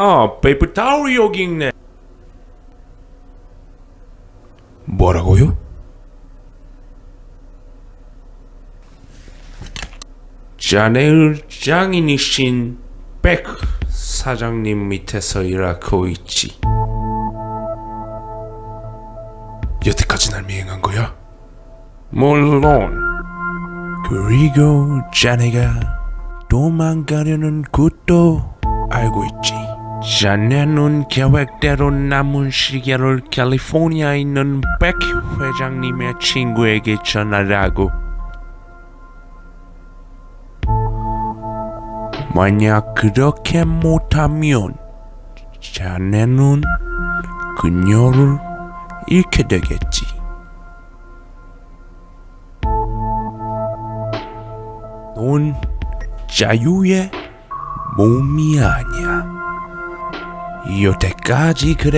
아, 페이퍼 타올이 여기 있네. 뭐라고요? 자네의 장인이신 백 사장님 밑에서 일하고 있지. 여태까지 날 미행한 거야? 물론. 그리고 자네가 도망가려는 것도 알고 있지. 자네는 계획대로 남은 시계를 캘리포니아에 있는 백 회장님의 친구에게 전하라고. 만약 그렇게 못하면 자네는 그녀를 잃게 되겠지. 넌 자유의 몸이 아니야. 여태까지 그